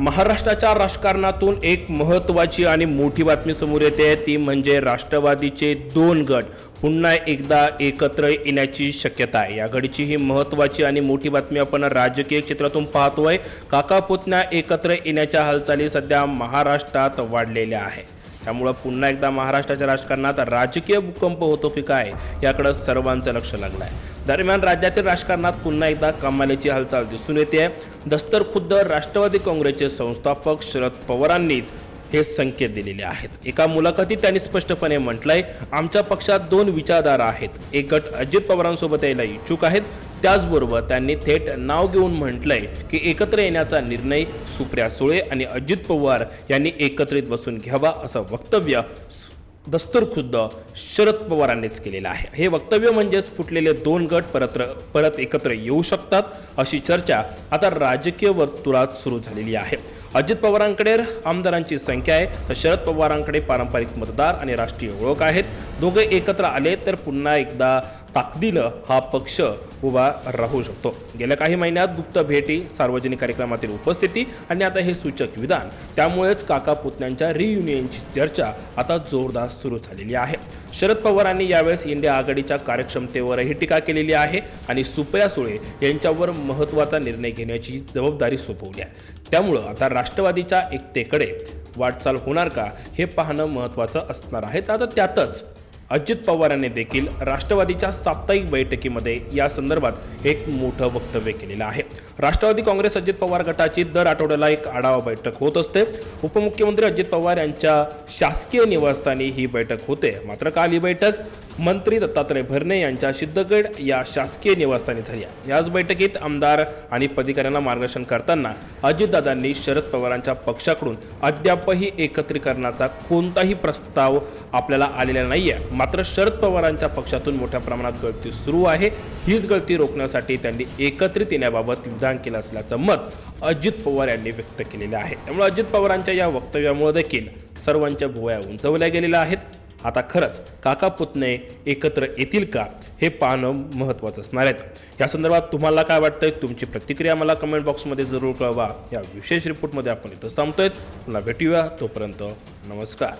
महाराष्ट्राच्या राजकारणातून एक महत्त्वाची आणि मोठी बातमी समोर येते. ती म्हणजे राष्ट्रवादीचे दोन गट पुन्हा एकदा एकत्र येण्याची शक्यता आहे. या घडीची ही महत्त्वाची आणि मोठी बातमी आपण राजकीय क्षेत्रातून पाहतोय. काका पुतण्या एकत्र येण्याच्या हालचाली सध्या महाराष्ट्रात वाढलेल्या आहे त्यामुळं पुन्हा एकदा महाराष्ट्राच्या राजकारणात राजकीय भूकंप होतो की काय याकडं सर्वांचं लक्ष लागलं आहे दरम्यान राज्यातील राजकारणात पुन्हा एकदा कमालीची हालचाल दिसून येते दस्तर खुद्द राष्ट्रवादी काँग्रेसचे संस्थापक शरद पवारांनीच हे संकेत दिलेले आहेत. एका मुलाखतीत त्यांनी स्पष्टपणे म्हटलंय आमच्या पक्षात दोन विचारधारा आहेत. एक गट अजित पवारांसोबत यायला इच्छुक आहेत त्याचबरोबर त्यांनी थेट नाव घेऊन म्हटलंय की एकत्र येण्याचा निर्णय सुप्रिया सुळे आणि अजित पवार यांनी एकत्रित बसून घ्यावा असं वक्तव्य दस्तूर खुद्द शरद पवारांनीच केलेलं आहे. हे वक्तव्य म्हणजेच फुटलेले दोन गट परत परत एकत्र येऊ शकतात अशी चर्चा आता राजकीय वर्तुळात सुरू झालेली आहे. अजित पवारांकडे आमदारांची संख्या आहे. तर शरद पवारांकडे पारंपरिक मतदार आणि राष्ट्रीय ओळख आहेत. दोघे एकत्र आले तर पुन्हा एकदा ताकदीनं हा पक्ष उभा राहू शकतो. गेल्या काही महिन्यात गुप्त भेटी सार्वजनिक कार्यक्रमातील उपस्थिती आणि आता हे सूचक विधान त्यामुळेच काका पुतण्यांच्या रियुनियनची चर्चा आता जोरदार सुरू झालेली आहे. शरद पवारांनी यावेळेस इंडिया आघाडीच्या कार्यक्षमतेवरही टीका केलेली आहे आणि सुप्रिया सुळे यांच्यावर महत्त्वाचा निर्णय घेण्याची जबाबदारी सोपवली आहे. त्यामुळं आता राष्ट्रवादीच्या एकतेकडे वाटचाल होणार का हे पाहणं महत्त्वाचं असणार आहे. तर आता त्यातच अजित पवार यांनी देखील राष्ट्रवादीच्या साप्ताहिक बैठकीमध्ये या संदर्भात एक मोठं वक्तव्य केलेलं आहे. राष्ट्रवादी काँग्रेस अजित पवार गटाची दर आठवड्याला एक आढावा बैठक होत असते. उपमुख्यमंत्री अजित पवार यांच्या शासकीय निवासस्थानी ही बैठक होते. मात्र काल ही बैठक मंत्री दत्तात्रय भरणे यांच्या सिद्धगड या शासकीय निवासस्थानी झाली याच बैठकीत आमदार आणि पदाधिकाऱ्यांना मार्गदर्शन करताना अजितदादांनी शरद पवारांच्या पक्षाकडून अद्यापही एकत्रीकरणाचा कोणताही प्रस्ताव आपल्याला आलेला नाही आहे मात्र शरद पवारांच्या पक्षातून मोठ्या प्रमाणात गळती सुरू आहे. हीच गळती रोखण्यासाठी त्यांनी एकत्रित येण्याबाबत विधान केलं असल्याचं मत अजित पवार यांनी व्यक्त केलेलं आहे. त्यामुळे अजित पवारांच्या या वक्तव्यामुळे देखील सर्वांच्या भुवया उंचवल्या गेलेल्या आहेत. आता खरंच काका पुतणे एकत्र येतील का हे पाहणं महत्त्वाचं असणार आहेत या संदर्भात तुम्हाला काय वाटतंय? तुमची प्रतिक्रिया मला कमेंट बॉक्समध्ये जरूर कळवा. या विशेष रिपोर्टमध्ये आपण इथंच थांबतोय. पुन्हा भेटूया. तोपर्यंत नमस्कार.